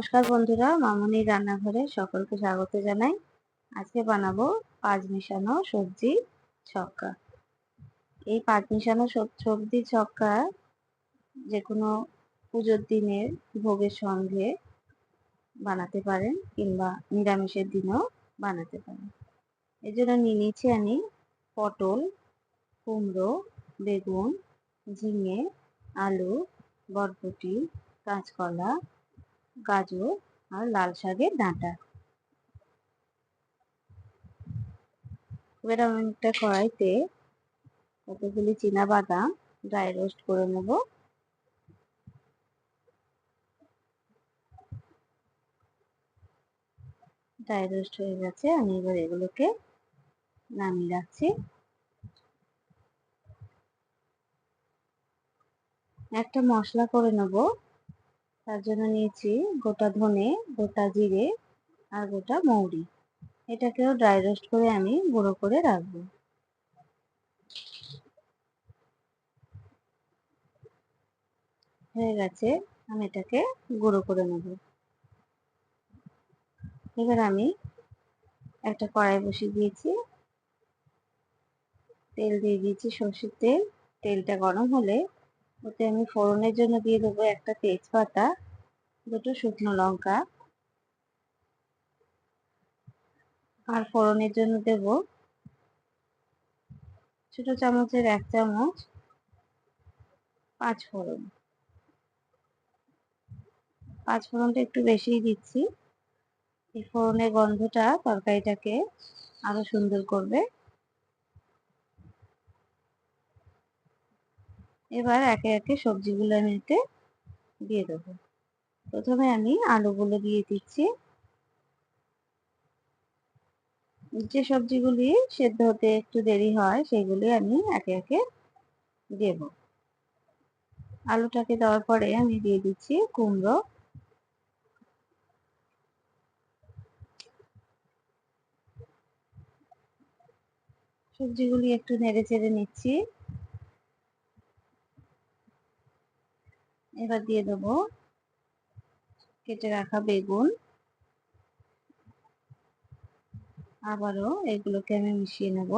নমস্কার বন্ধুরা, মামনির রান্নাঘরে সকলকে স্বাগত জানাই। আজকে বানাবো পাঁচ মিশানো সবজি ছক্কা। এই পাঁচ মিশানো সবজি ছক্কা যে কোনো পুজোর দিনের ভোগের সঙ্গে বানাতে পারেন কিংবা নিরামিষের দিনেও বানাতে পারেন। এই জন্য নিয়ে নিয়েছি আমি পটল, কুমড়ো, বেগুন, ঝিঙে, আলু, বরবটি, কাঁচকলা গাজর আর লাল শাকের ডাঁটা। এবার আমি একটা কড়াইতে কতগুলি চীনা বাদাম ড্রাই রোস্ট করে নেব। ড্রাই রোস্ট হয়ে গেছে, আমি এবার এগুলোকে নামিয়ে রাখছি। একটা মশলা করে নেব। তার জন্য নিয়েছি গোটা ধনে, গোটা জিরে আর গোটা মৌরি। এটাকেও ড্রাই রোস্ট করে আমি গুঁড়ো করে রাখব। হয়ে গেছে, আমি এটাকে গুঁড়ো করে নেব। এবার আমি একটা কড়াই বসিয়ে দিয়েছি। তেল দিয়ে দিয়েছি সর্ষের তেল। তেলটা গরম হলে ওতে আমি ফোড়নের জন্য দিয়ে দেবো একটা তেজপাতা। দুটো শুকনো লঙ্কা। আর ফোড়নের জন্য দেব ছোট চামচের এক চামচ পাঁচ ফোড়ন। পাঁচ ফোড়নটা একটু বেশিই দিচ্ছি। এই ফোড়নের গন্ধটা তরকারিটাকে আরও সুন্দর করবে। এবার একে একে সবজিগুলো এতে দিয়ে দেবো। প্রথমে আমি আলুগুলো দিয়ে দিচ্ছি। যে সবজিগুলি সেদ্ধ হতে একটু দেরি হয়, সেগুলি আমি একে একে দেব। আলুটাকে দেওয়ার পরে আমি দিয়ে দিচ্ছি কুমড়ো। সবজিগুলি একটু নেড়ে চেড়ে নিচ্ছি। এবার দিয়ে দেবো কেটে রাখা বেগুন। আবারও এগুলোকে আমি মিশিয়ে নেব।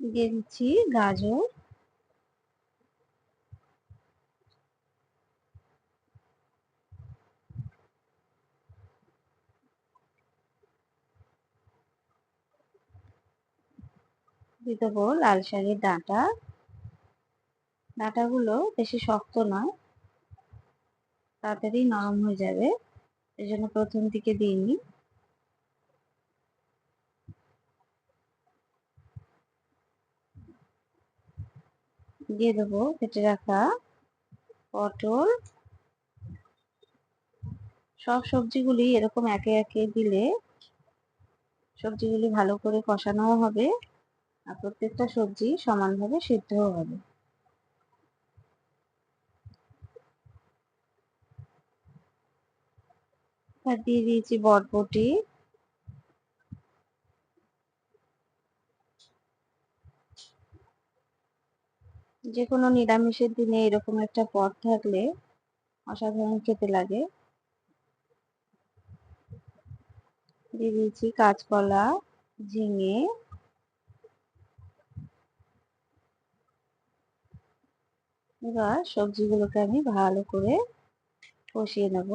দিচ্ছি গাজর। দিয়ে দেবো লাল শাকের ডাঁটা। ডাঁটাগুলো বেশি শক্ত নয়, তাড়াতাড়ি নরম হয়ে যাবে এই জন্য প্রথম দিকে দিইনি দিয়ে দেবো কেটে রাখা পটল। সব সবজিগুলি এরকম একে একে দিলে সবজিগুলি ভালো করে কষানোও হবে। আর প্রত্যেকটা সবজি সমানভাবে সিদ্ধও হবে। দিয়ে দিয়েছি বরবটি। যে কোনো নিরামিষের দিনে এরকম একটা পদ থাকলে অসাধারণ খেতে লাগে। দিয়ে দিয়েছি কাঁচকলা, ঝিঙে এবার সবজিগুলোকে আমি ভালো করে কষিয়ে নেব।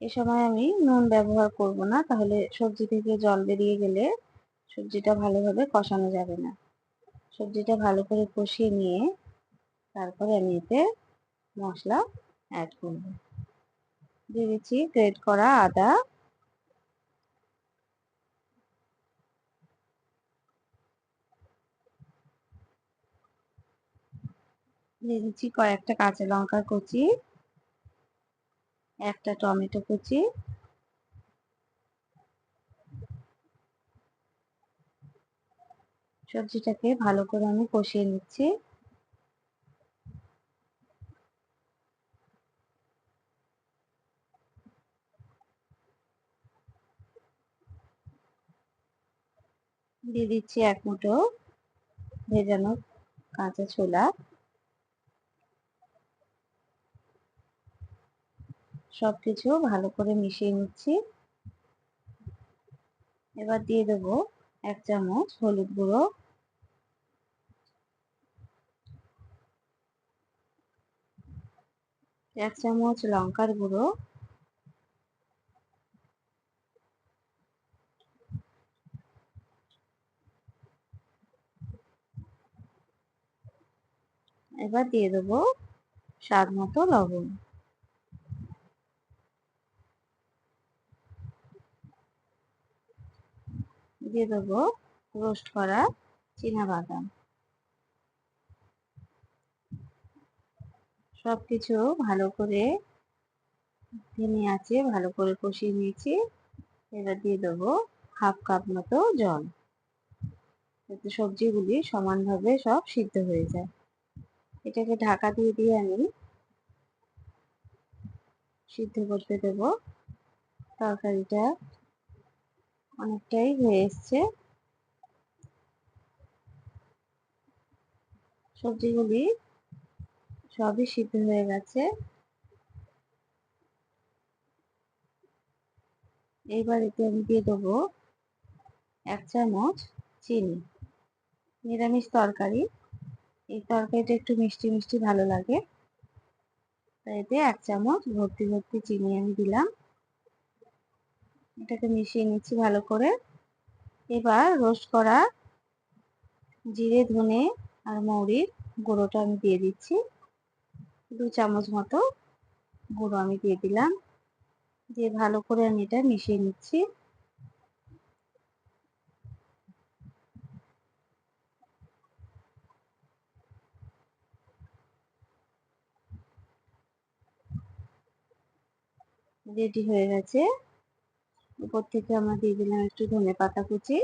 এ সময় আমি নুন ব্যবহার করব না, তাহলে সবজি থেকে জল বেরিয়ে গেলে সবজিটা ভালোভাবে কষানো যাবে না। সবজিটা ভালো করে কষিয়ে নিয়ে তারপরে আমি এতে মশলা অ্যাড করব। দিয়ে দিচ্ছি গ্রেট করা আদা দিয়ে দিচ্ছি কয়েকটা কাঁচা লঙ্কা কুচি, একটা টমেটো কুচি, সবজিটাকে ভালো করে আমি কষিয়ে নিচ্ছি। দিয়ে দিচ্ছি এক মুঠো ভেজানো কাঁচা ছোলা। সবকিছু ভালো করে মিশিয়ে নিচ্ছি। এবার দিয়ে দেবো এক চামচ হলুদ গুঁড়ো। এক চামচ লঙ্কার গুঁড়ো। এবার দিয়ে দেবো স্বাদ মতো লবণ। দিয়ে দেবো রোস্ট করা বাদাম। সব কিছু ভালো করে ভেঙে আছে, ভালো করে কষিয়ে নিয়েছি। এবার দিয়ে দেবো হাফ কাপ মতো জল। যাতে সবজিগুলি সমানভাবে সব সিদ্ধ হয়ে যায়। এটাকে ঢাকা দিয়ে দিয়ে আমি সিদ্ধ করতে দেব। তরকারিটা অনেকটাই হয়ে এসছে সবজিগুলি সবই সিদ্ধ হয়ে গেছে। এইবার এতে আমি দিয়ে দেবো এক চামচ চিনি, নিরামিষ তরকারি। এই তরকারিটা একটু মিষ্টি মিষ্টি ভালো লাগে। তাই এতে এক চামচ ভর্তি ভর্তি চিনি আমি দিলাম। এটাকে মিশিয়ে নিচ্ছি ভালো করে। এবার রোস্ট করা জিরে, ধনে আর মৌরির গুঁড়োটা আমি দিয়ে দিচ্ছি। দু চামচ মতো গুঁড়ো আমি দিয়ে দিলাম। দিয়ে ভালো করে আমি এটা মিশিয়ে নিচ্ছি। রেডি হয়ে গেছে। উপর থেকে আমরা দিয়ে দিলাম একটু ধনে পাতা কুচি।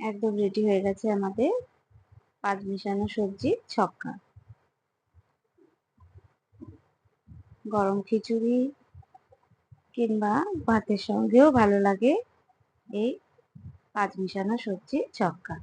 একদম রেডি হয়ে গেছে আমাদের পাঁচ মিশানো সবজি ছক্কা। গরম খিচুড়ি কিংবা ভাতের সঙ্গেও ভালো লাগে এই পাঁচ মিশানো সবজি ছক্কা।